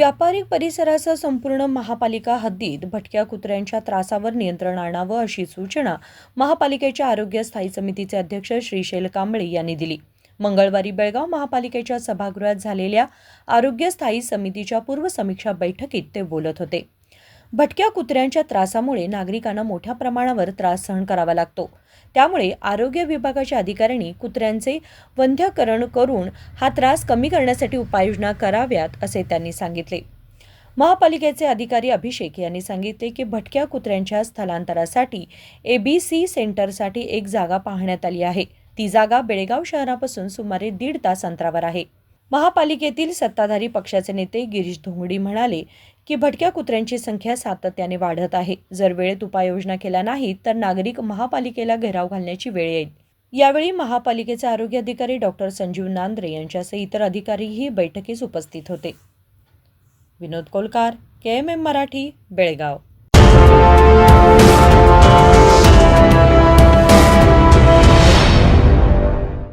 व्यापारिक परिसरासह संपूर्ण महापालिका हद्दीत भटक्या कुत्र्यांच्या त्रासावर नियंत्रण आणावं अशी सूचना महापालिकेच्या आरोग्य स्थायी समितीचे अध्यक्ष श्रीशैल कांबळे यांनी दिली. मंगळवारी बेळगाव महापालिकेच्या सभागृहात झालेल्या आरोग्य स्थायी समितीच्या पूर्वसमीक्षा बैठकीत ते बोलत होते. भटक्या कुत्र्यांच्या त्रासामुळे नागरिकांना मोठ्या प्रमाणावर त्रास सहन करावा लागतो. त्यामुळे आरोग्य विभागाच्या अधिकाऱ्यांनी कुत्र्यांचे वंध्यकरण करून हा त्रास कमी करण्यासाठी उपाययोजना कराव्यात असे त्यांनी सांगितले. महापालिकेचे अधिकारी अभिषेक यांनी सांगितले की भटक्या कुत्र्यांच्या स्थलांतरासाठी एबीसी सेंटरसाठी एक जागा पाहण्यात आली आहे. ती जागा बेळगाव शहरापासून सुमारे दीड तास अंतरावर आहे. महापालिकेतील सत्ताधारी पक्षाचे नेते गिरीश धोंगडी म्हणाले की भटक्या कुत्र्यांची संख्या सातत्याने वाढत आहे. जर वेळेत उपाययोजना केल्या नाहीत तर नागरिक महापालिकेला घेराव घालण्याची वेळ येईल. यावेळी महापालिकेचे आरोग्य अधिकारी डॉक्टर संजीव नांद्रे यांच्यासह इतर अधिकारीही बैठकीस उपस्थित होते. Vinod Kolkar K M M Marathi Belgaum.